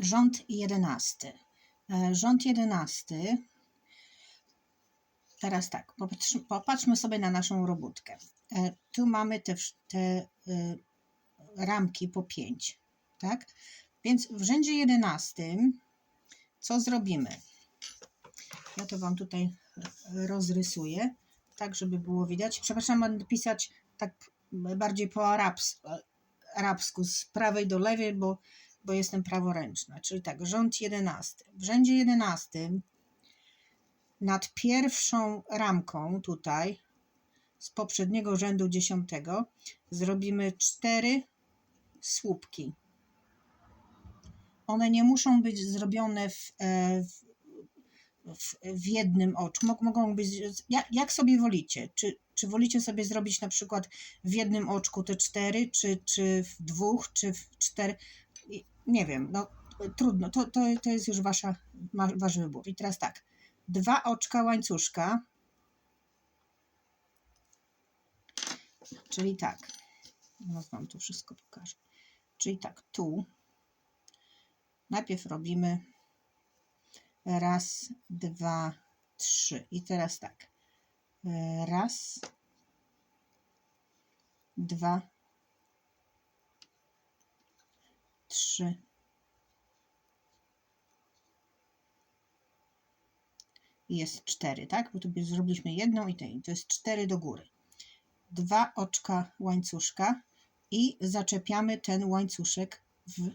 Rząd jedenasty. E, Rząd jedenasty. Teraz tak, popatrz, popatrzmy sobie na naszą robótkę. E, Tu mamy te, te y, ramki po 5, tak? Więc w rzędzie jedenastym co zrobimy? Ja to Wam tutaj rozrysuję, tak żeby było widać. Przepraszam, będę pisać tak bardziej po arabs, arabsku, z prawej do lewej, bo, bo jestem praworęczna. Czyli tak, rząd jedenasty. W rzędzie jedenastym nad pierwszą ramką tutaj z poprzedniego rzędu dziesiątego zrobimy cztery słupki. One nie muszą być zrobione w, e, w, w, w jednym. Mog- Mogą być, jak, jak sobie wolicie. Czy, czy wolicie sobie zrobić na przykład w jednym oczku te cztery, czy, czy w dwóch, czy w cztery. Nie wiem, no trudno. To, to, to jest już wasza, wasz wybór. I teraz tak. Dwa oczka łańcuszka. Czyli tak. Teraz wam to wszystko pokażę. Czyli tak, tu najpierw robimy raz, dwa, trzy. I teraz tak. Raz, dwa, trzy. Jest cztery, tak? Bo tu zrobiliśmy jedną i tej. To jest cztery do góry. Dwa oczka łańcuszka i zaczepiamy ten łańcuszek w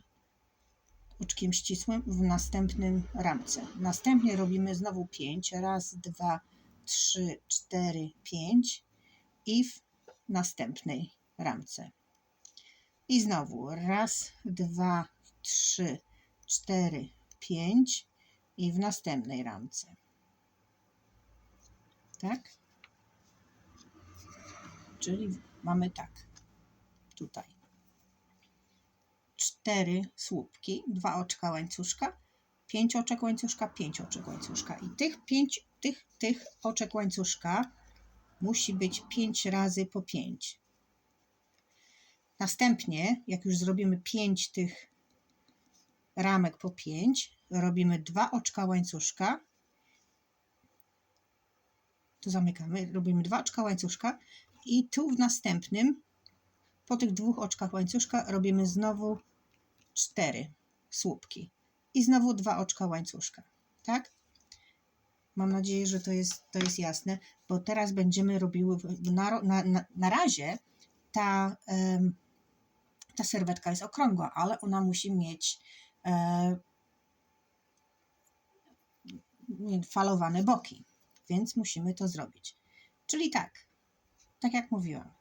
oczkiem ścisłym w następnym ramce. Następnie robimy znowu 5. Raz, dwa, trzy, cztery, pięć i w następnej ramce. I znowu raz, dwa, trzy, cztery, pięć i w następnej ramce. Tak? Czyli mamy tak. Tutaj cztery słupki, dwa oczka łańcuszka, pięć oczek łańcuszka, pięć oczek łańcuszka. I tych pięć, tych, tych oczek łańcuszka musi być pięć razy po pięć. Następnie, jak już zrobimy pięć tych ramek po pięć, robimy dwa oczka łańcuszka. Tu zamykamy, robimy dwa oczka łańcuszka i tu w następnym po tych dwóch oczkach łańcuszka robimy znowu cztery słupki i znowu dwa oczka łańcuszka, tak? Mam nadzieję, że to jest, to jest jasne, bo teraz będziemy robiły, na, na, na, razie ta, ta serwetka jest okrągła, ale ona musi mieć e, falowane boki, więc musimy to zrobić. Czyli tak, tak jak mówiłam,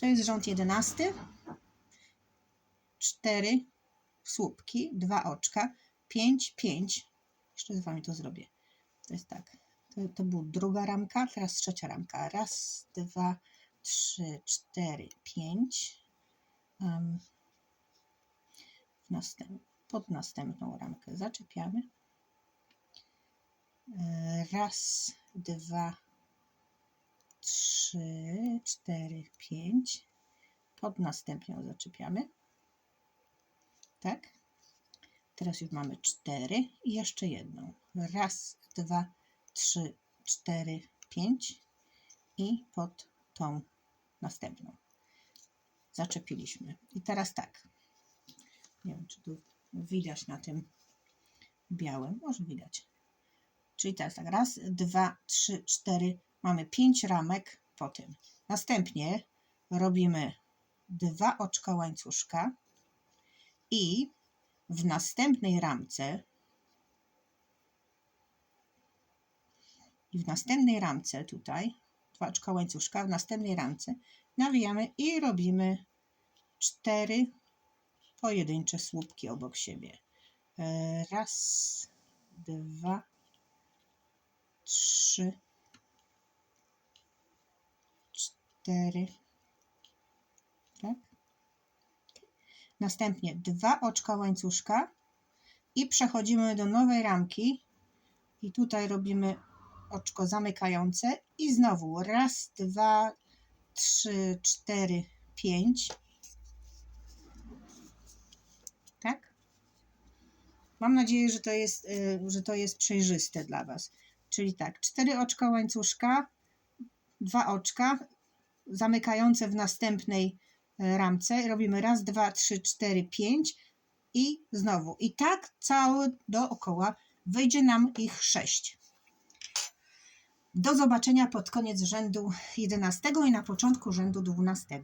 to jest rząd jedenasty. Cztery słupki, dwa oczka, pięć, pięć. Jeszcze z wami to zrobię. To jest tak. To, to była druga ramka, teraz trzecia ramka. Raz, dwa, trzy, cztery, pięć. Następ, pod następną ramkę zaczepiamy. E, Raz, dwa, trzy, cztery, pięć. Pod następną zaczepiamy. Tak? Teraz już mamy cztery i jeszcze jedną. Raz, dwa, trzy, cztery, pięć i pod tą następną. Zaczepiliśmy. I teraz tak. Nie wiem, czy tu widać na tym białym. Może widać. Czyli teraz tak. Raz, dwa, trzy, cztery. Mamy pięć ramek po tym. Następnie robimy dwa oczka łańcuszka i w następnej ramce i w następnej ramce tutaj dwa oczka łańcuszka, w następnej ramce nawijamy i robimy cztery pojedyncze słupki obok siebie. E, Raz, dwa, trzy, cztery, tak? Następnie dwa oczka łańcuszka i przechodzimy do nowej ramki i tutaj robimy oczko zamykające i znowu raz, dwa, trzy, cztery, pięć. Tak? Mam nadzieję, że to jest, y, że to jest przejrzyste dla Was. Czyli tak, cztery oczka łańcuszka, dwa oczka zamykające w następnej e, ramce. Robimy raz, dwa, trzy, cztery, pięć i znowu. I tak cały dookoła wyjdzie nam ich sześć. Do zobaczenia pod koniec rzędu 11 i na początku rzędu 12.